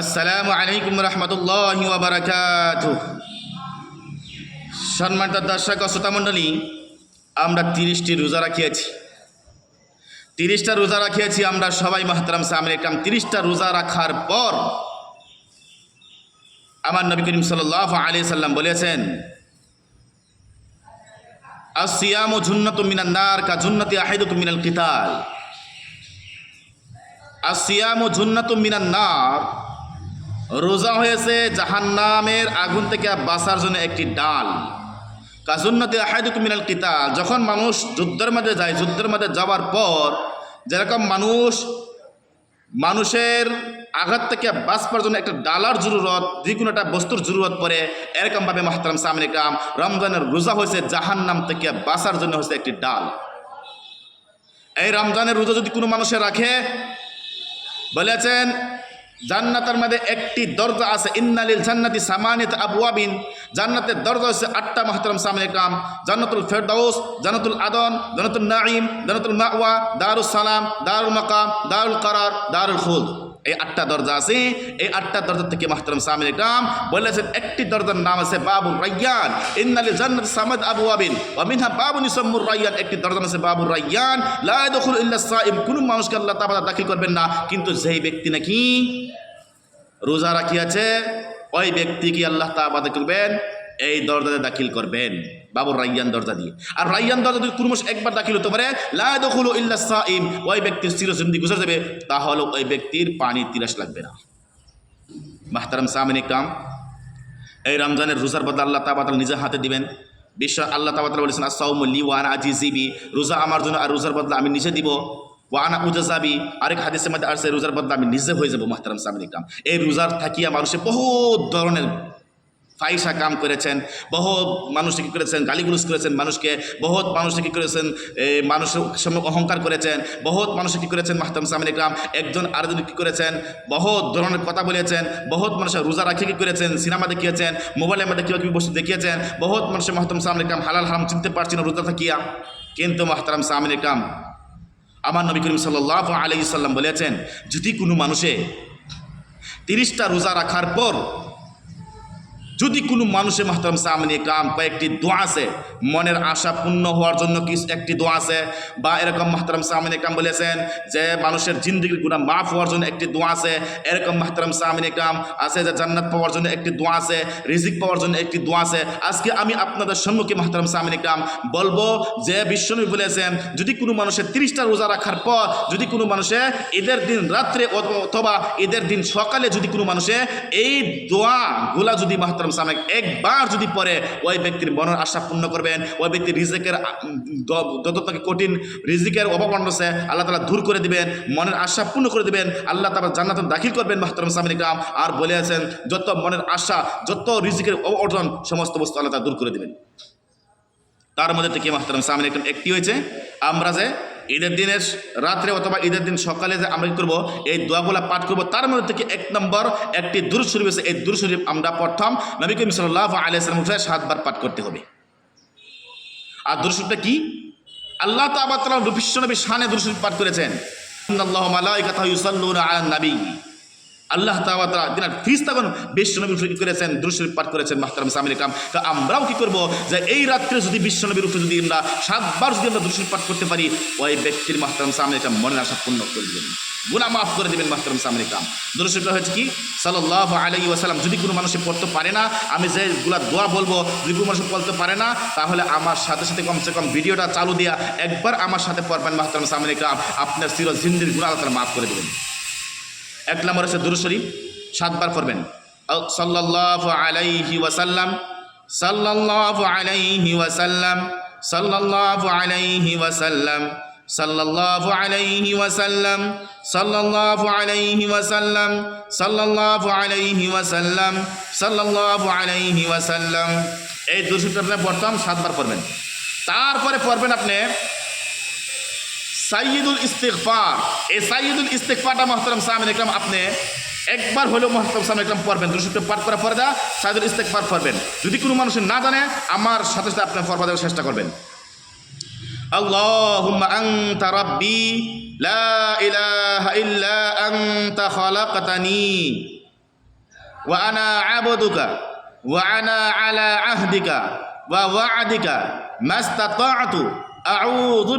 আসসালামু আলাইকুম রহমতুল্লাহ বারাকাত সম্মানিত দর্শক শ্রোতামণ্ডলী আমরা তিরিশটি রোজা রাখিয়েছি। তিরিশটা রোজা রাখিয়েছি, আমরা সবাই মাহতারাম সামনে একরাম। তিরিশটা রোজা রাখার পর আমার নবী করিম সাল্লাহ আলি সাল্লাম বলেছেন আসিয়াম ঝুন্নত মিনান্নার কা ঝুন্নতি আহিদুক মিনাল কিতাল। আসিয়াম ঝুন্নত মিনান্নার রোজা হয়েছে জাহান্নামের আগুন থেকে বাঁচার জন্য একটি ডাল। কাজুন্নতি আহাদুক মিনাল কিতাল। যখন মানুষ যুদ্ধের মধ্যে যায়, যুদ্ধের মধ্যে যাওয়ার পর যেরকম মানুষ মানুষের আঘাত থেকে বাঁচবার জন্য একটা ডালার জরুরত, যে কোনো একটা বস্তুর জরুরত পড়ে এরকমভাবে মাহতারাম সামনে কাম রমজানের রোজা হয়েছে জাহান্নাম থেকে বাঁচার জন্য হয়েছে একটি ডাল। এই রমজানের রোজা যদি কোনো মানুষে রাখে, বলেছেন জান্নাতের মধ্যে একটি দরজা আছে, ইন্নালিল জান্নাতি সামানিত আবুয়াবিন জান্নাতের দরজা হচ্ছে আটটা মাহতরম সামনে কাম। জান্নাতুল ফেরদাউস, জান্নাতুল আদন, জান্নাতুল নাঈম, জান্নাতুল মাওয়া, দারুস সালাম, দারুল মাকাম, দারুল কারার, দারুল খুলদ। এই আটটা দরজা আছে, এই আটটা দরজা থেকে মাহতারাম সামনে কাম বলেছেন, একটি দরজার নাম আছে বাবুর রাইয়ান। ইন্নালিল জান্নাত সামাদ আবওয়াবিন ওয়া মিনহা বাবুন ইসমুর রাইয়ান। একটি দরজা আছে বাবুর রাইয়ান। লা ইয়াদখুলু ইল্লা সাইম। কোন মানুষকে আল্লাহ তাআলা দাখিল করবেন না। কিন্তু যেই ব্যক্তি নাকি রোজা রাখিয়াছে, ওই ব্যক্তিকে আল্লাহ তাবাদে করবেন? এই দরজাতে দাখিল করবেন। বাবুর রাইয়ান দরজা দিয়ে। আর রাইয়ান দরজা যদি কুরমশ একবার দাখিল হতে পারে, লা দখুলু ইল্লা সাইম ওই ব্যক্তির চিরসন্ধি গুজর যাবে, তাহলে ওই ব্যক্তির পানি তিরাস লাগবে না। মাহতারাম সামিন ইকরাম, এই রমজানের রোজার বদলা আল্লাহ তাবাদাল নিজের হাতে দিবেন। বিশ্ব আল্লাহ তাবাদাল বলেছেন আসাউমলি ওয়ান আজি জিবি রোজা আমার জন্য আর রোজার বদলা আমি নিজে দিব। ওয়ানা উজাজাবি, আরেক হাদিসের মধ্যে আর আসছে, রোজার বদলা আমি নিজে হয়ে যাব, মাহতারাম সামিন ইকরাম। এই রোজার থাকিয়া মানুষের বহুত ধরনের ফাইসা কাম করেছেন, বহুত মানুষ কী করেছেন গালিগুলুস করেছেন মানুষকে, বহুত মানুষ কী করেছেন মানুষের সামনে অহংকার করেছেন, বহুত মানুষ কী করেছেন মাহতাম সামিন ইকরাম, একজন আরেকজন কী করেছেন, বহুত ধরনের কথা বলেছেন, বহুত মানুষের রোজা রাখি কী করেছেন, সিনেমা দেখিয়েছেন, মোবাইলের মধ্যে কীভাবে কী বস্তু দেখিয়েছেন, বহুত মানুষের মাহতাম সামিন ইকরাম হালাল হারাম চিনতে পারছি না রোজা থাকিয়া। কিন্তু মাহতারাম সামিন ইকরাম আমার নবী করিম সাল্লাহ আলি সাল্লাম বলেছেন, যদি কোনো মানুষে তিরিশটা রোজা রাখার পর যদি কোনো মানুষের মাহতারাম সামনে কাম কয়েকটি দোয়া আছে, মনের আশা পূর্ণ হওয়ার জন্য কি একটি দোয়া আছে? বা এরকম মাহতারাম সামনে কাম বলেছেন যে মানুষের জিন্দগির গুণা মাফ হওয়ার জন্য একটি দোয়া আছে, এরকম মাহতারাম সামনে কাম আছে যে জান্নাত পাওয়ার জন্য একটি দোয়া আছে, রিজিক পাওয়ার জন্য একটি দোয়া আছে। আজকে আমি আপনাদের সম্মুখে মাহতারাম সামনে কাম বলব যে বিশ্বনবী বলেছেন, যদি কোনো মানুষের তিরিশটা রোজা রাখার পর যদি কোনো মানুষে ঈদের দিন রাত্রে অথবা ঈদের দিন সকালে যদি কোনো মানুষে এই দোয়াগুলা যদি মাহতারাম সামেক একবার যদি পরে ওই ব্যক্তির মনের আশা পূর্ণ করবেন, ওই ব্যক্তির রিজিকের যত তাকে কঠিন রিজিকের অভাব আছে আল্লাহ তালা দূর করে দিবেন, মনের আশা পূর্ণ করে দিবেন, আল্লাহ তালা জান্নাত দাখিল করবেন মাহতারাম সামিন ইকরাম। আর বলে আছেন, যত মনের আশা, যত রিজিকের অর্জন, সমস্ত বস্তু আল্লাহ তালা দূর করে দিবেন। তার মধ্যে থেকে মাহতারাম সামিন ইকরাম একটি হয়েছে আমরা যে ঈদের দিনের রাত্রে অথবা ঈদের দিন সকালে যে আমরা করব, এই দোয়াগুলা পাঠ করব, তার মধ্যে থেকে এক নম্বর, একটি দূর শরীফ আছে। এই দূর শরীফ আমরা প্রথম নবী করিম সাল্লাহ আলিয়াল্লাম সাতবার পাঠ করতে হবে। আর দূর শরীফটা কি? আল্লাহ তাবাত বিশ্ব নবী শানে দূর শরীফ পাঠ করেছেন। আল্লাহ মালাইকাতা ইউসাল্লুনা আলান নবী আল্লাহ তাওয়াতা দিনার ফিরিস্তাগণ বিশ্বনবীর উপরে কি করেছেন দুরুশরীফ পাঠ করেছেন মাহতারাম সামিল কাম তো আমরাও কি করব যে এই রাত্রে যদি বিশ্বনবীর উপরে যদি আমরা সাতবার যদি আমরা দুরুশরীফ পাঠ করতে পারি, ওই ব্যক্তির মাহতারাম সামিল কাম মনের আশা পূর্ণ করে দেবেন। গুণা মাফ করে দেবেন মাহতারাম সামিল কাম দুরুশরীফটা হয়েছে কি? সাল্লাহ আলাই ওয়াসালাম যদি কোনো মানুষে পড়তে পারে না, আমি যে যেগুলা দোয়া বলব, যদি কোনো মানুষ পড়তে পারে না, তাহলে আমার সাথে সাথে কমসে কম ভিডিওটা চালু দিয়া একবার আমার সাথে পড়বেন মাহতারাম সামিল কাম আপনার চির জিন্দির গুণা আল্লাহ মাফ করে দেবেন। এক নম্বর হচ্ছে দুরু শরীফ, সাতবার পড়বেন। সাল্লাল্লাহু আলাইহি ওয়াসাল্লাম, সাল্লাল্লাহু আলাইহি ওয়াসাল্লাম, সাল্লাল্লাহু আলাইহি ওয়াসাল্লাম, সাল্লাল্লাহু আলাইহি ওয়াসাল্লাম, সাল্লাল্লাহু আলাইহি ওয়াসাল্লাম, সাল্লাল্লাহু আলাইহি ওয়াসাল্লাম, সাল্লাল্লাহু আলাইহি ওয়াসাল্লাম। এই দুশোটা আপনি বর্তমান সাতবার পড়বেন। তারপরে পড়বেন আপনি সাইয়দুল ইস্তেকফার এই সাইয়দুল ইস্তেকফারটা মহতরম সামিন ইকরাম আপনি একবার হলেও মহতরম সামিন ইকরাম পড়বেন দুশোটা পাঠ করার পরে যা সাইয়দুল ইস্তেকফার পড়বেন যদি কোনো মানুষ না জানে আমার সাথে সাথে আপনি পড়বা দেওয়ার চেষ্টা করবেন اللهم أنت ربي لا إله إلا أنت خلقتني ওয়া আনা আবদুকা ওয়া আনা আলা আহদিকা ওয়া ওয়াদিকা মাস্তাতাতু আউযু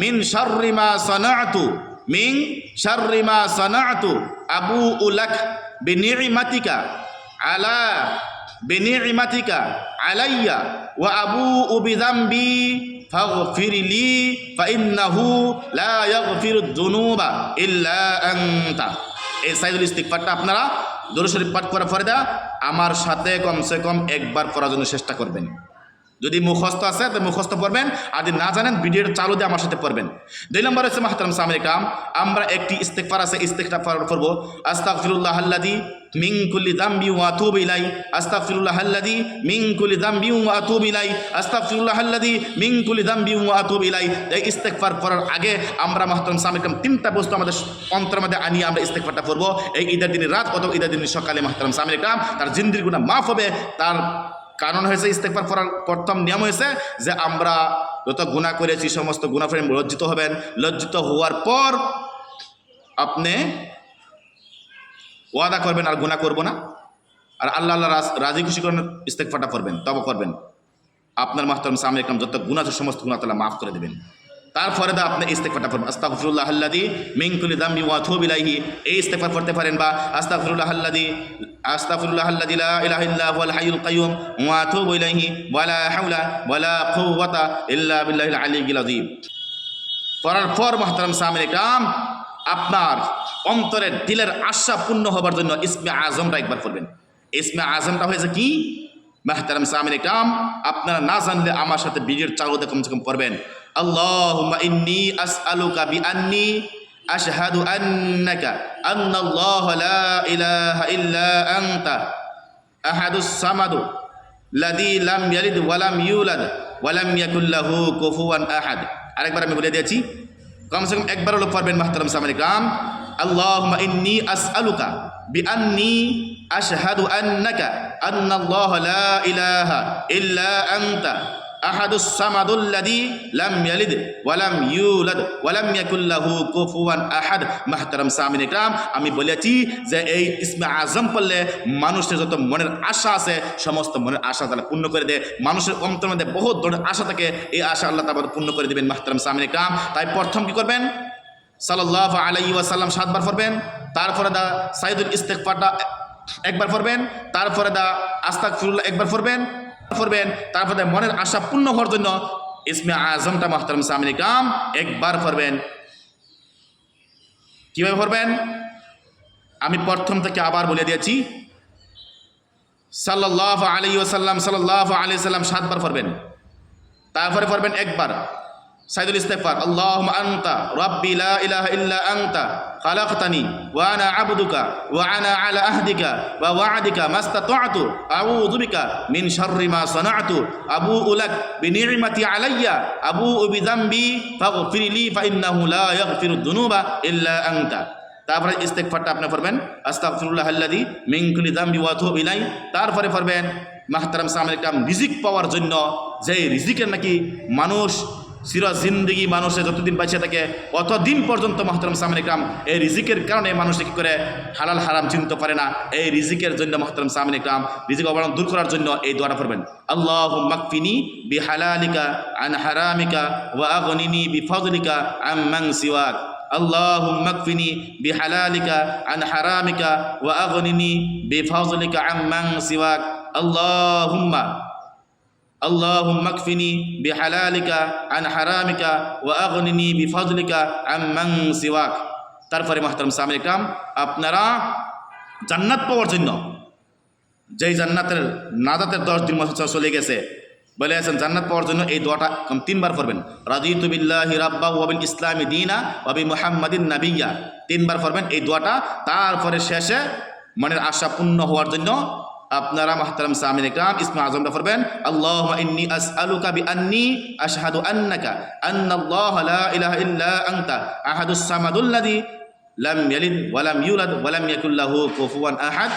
মিন শাররি মা সানাতু মিন শাররি মা সানাতু আবু উলাক বিনিমাতিকা আলা বিনিমাতিকা আলাইয়া, ওয়া আবু বিযামবি ফাগফির লি ফাইন্নাহু লা ইয়াগফিরুদ যুনুবা ইল্লা আনতা। এই সাইদুল ইস্তিগফারটা আপনারা দরুদ শরীফ পাঠ করার পরে আমার সাথে কমসে কম একবার করার জন্য চেষ্টা করবেন। যদি মুখস্থ আছে, তো মুখস্থ পড়বেন। আর যদি না জানেন, ভিডিওটা চালু দিয়ে আমার সাথে পড়বেন। দুই নম্বর হচ্ছে, মাহতারাম সামনে কাম আমরা একটি ইস্তেকফার আছে ইস্তেকফার করব আস্তাগফিরুল্লাহ আল্লাদি মিন কুল্লি দাম্বি ওয়া আতুবু ইলাই আস্তাগফিরুল্লাহ আল্লাদি মিন কুল্লি দাম্বি ওয়া আতুবু ইলাই আস্তাগফিরুল্লাহ আল্লাদি মিন কুল্লি দাম্বি ওয়া আতুবু ইলাই এই ইস্তেকফার করার আগে আমরা মাহতারাম সামনে কাম তিনটা বস্তু আমাদের অন্তর মধ্যে আনিয়ে আমরা ইস্তেকফারটা করব এই ঈদের দিনের রাত অথবা ঈদের দিনের সকালে মাহতারাম সামনে কাম তার জিন্দির গুণা মাফ হবে, তার কারণ হয়েছে ইস্তেকবার করার প্রথম নিয়ম হয়েছে যে আমরা যত গুণা করেছি, সমস্ত গুণা ফেরে লজ্জিত হবেন। লজ্জিত হওয়ার পর আপনি ওয়াদা করবেন, আর গুণা করব না। আর আল্লাহ আল্লাহ রাজ- খুশি করেন ইস্তেকফাটা করবেন তব করবেন। আপনার মাহতারম সামনে একদম যত গুণা আছে, সমস্ত গুণা তালা মাফ করে দেবেন। তারপরে দা আপনি ইস্তেকফারটা করবেন আস্তাগফিরুল্লাহ আল্লাদি মিনকুলি দাম্বি ওয়া থুব ইলাইহি। এই ইস্তেকফার করতে পারেন বা আস্তাগফিরুল্লাহ আল্লাদি আস্তাগফিরুল্লাহ আল্লাদি লা ইলাহা ইল্লা হুয়াল হাইয়ুল কাইয়ুম ওয়া আতুবু ইলাইহি। ওয়ালা হাওলা ওয়ালা কুওয়াতা ইল্লা বিল্লাহিল আলিয়্যিল আযীম। পড়ার পর মহতারাম সামনে কাম আপনার অন্তরের দিলের আশা পূর্ণ হবার জন্য ইসমে আজমটা একবার করবেন ইসমে আজমটা হয়েছে কি? মাহতারাম সামনে কাম আপনারা না জানলে আমার সাথে ভিডিওর চালুতে কমসে কম পড়বেন আল্লাহ ইন্নি আসআলুকা বিআন্নি আশহাদু আন্নাকা আন্নাল্লাহ লা ইলাহা ইল্লা আনতা আহাদুস সামাদু লাদি লাম ইয়ালিদ ওয়ালাম ইউলাদ ওয়ালাম ইয়াকুল্লাহু কুফুয়ান আহাদ আরেকবার আমি বলে দিয়েছি, কমসে কম একবার হলো পড়বেন মাহতারাম সামনে কাম আল্লাহুম্মা ইন্নী আসআলুকা বিআন্নী আশহাদু আন্নাকা আন্নাল্লাহ লা ইলাহা ইল্লা আনতা। আহাদুস সামাদুল্লাদি লাম ইয়ালিদ ওয়ালাম আহাদ। মাহতারাম সামিন ইকরাম, আমি বলেছি যে এই ইসমে আজম পড়লে মানুষের যত মনের আশা আছে, সমস্ত মনের আশা তারা পূর্ণ করে দেয়। মানুষের অন্তর মধ্যে বহুত ধরনের আশা থাকে, এই আশা আল্লাহ তারপর পূর্ণ করে দেবেন মাহতারাম সামিন ইকরাম। তাই প্রথম কি করবেন? সাল্লাহ আলাই ওয়াসাল্লাম সাতবার পড়বেন, তারপরে দা সাইদুল ইস্তেকফারটা একবার পড়বেন, তারপরে দা আস্তাক ফিরুল্লাহ একবার পড়বেন পড়বেন তারপরে মনের আশা পূর্ণ হওয়ার জন্য ইসমে আজমটা মাহতারাম সামিন কাম একবার করবেন। কীভাবে করবেন? আমি প্রথম থেকে আবার বলে দিয়েছি সাল্লাহ আলী ওসাল্লাম সাল্লাহ আলি সাল্লাম সাতবার করবেন। তারপরে করবেন একবার। সাইদুল ইস্তেফার আল্লাহ আন্তা, রব্বি লা ইল্লা আন্তা, খালাকতানি, ওয়া আনা আবদুকা, ওয়া আনা আলা আহদিকা ওয়া ওয়াদিকা মাস্তাতাতু, আউযু বিকা মিন শাররি মা সানাতু আবু উলাক বিনি'মাতি আলাইয়া আবু বিযামবি, ফাগফির লি ফা ইন্নাহু লা ইয়াগফিরুদ দুনুবা ইল্লা আনতা। তারপরে ইস্তেগফারটা আপনি পড়বেন, আস্তাগফিরুল্লাহ আল্লাযী মিন কুল্লি যামবি ওয়া আতুবু ইলাই তারপরে পড়বেন, মাহতারাম সামনে কাম রিজিক পাওয়ার জন্য যে রিজিকের নাকি মানুষ চির জিন্দগি মানুষে যতদিন বাঁচিয়ে থাকে অতদিন পর্যন্ত মহতরম সামনে কাম এই রিজিকের কারণে মানুষ কি করে হালাল হারাম চিনতে পারে না এই রিজিকের জন্য মহতরম সামনে কাম রিজিক অবলম্বন দূর করার জন্য এই দোয়াটা পড়বেন আল্লাহ মাকফিনি বি হালালিকা আন হারামিকা ওয়া আগনিনি বি ফজলিকা আম্মান সিওয়াক اللهم اكفني بحلالك عن حرامك واغنني بفضلك عمن سواك اللهم اللهم اكفني بحلالك عن حرامك واغنني بفضلك عمن سواك তারপরে মাহতারাম সামিল ইকরাম আপনারা জান্নাত পাওয়ার জন্য যেই জান্নাতের নাজাতের দশ দিন মাস চলে গেছে বলে আছেন জান্নাত পাওয়ার জন্য এই দোয়াটা কম তিনবার পড়বেন রাজিতু বিল্লাহি রাব্বা ওয়াবিল ইসলামী দিনা ওয়াবি মুহাম্মাদিন নাবিয়্যা তিনবার পড়বেন এই দোয়াটা তারপরে শেষে মনের আশা পূর্ণ হওয়ার জন্য আপনারা মাহতারাম সামিন ইকরাম, ইসমা আজমটা পড়বেন আল্লাহ ইন্নি আসআলুকা বিআন্নি আশহাদু আন্নাকা, আন্নাল্লাহ লা ইলাহা ইল্লা আনতা, আহাদুস সামাদুল্লাযী লাম ইয়ালিদ ওয়া লাম ইউলাদ ওয়া লাম ইয়াকুল লাহু কুফুয়ান আহাদ।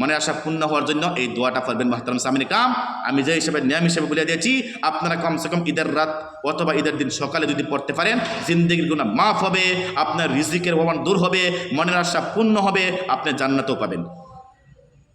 মনে আশা পূর্ণ হওয়ার জন্য এই দোয়াটা পড়বেন মাহতারাম সামিন কাম আমি যে হিসেবে নিয়ম হিসেবে বলে দিয়েছি, আপনারা কমসে কম ঈদের রাত অথবা ঈদের দিন সকালে যদি পড়তে পারেন, জিন্দগির গুণা মাফ হবে, আপনার রিজিকের অভাব দূর হবে, মনের আশা পূর্ণ হবে, আপনি জান্নাতও পাবেন।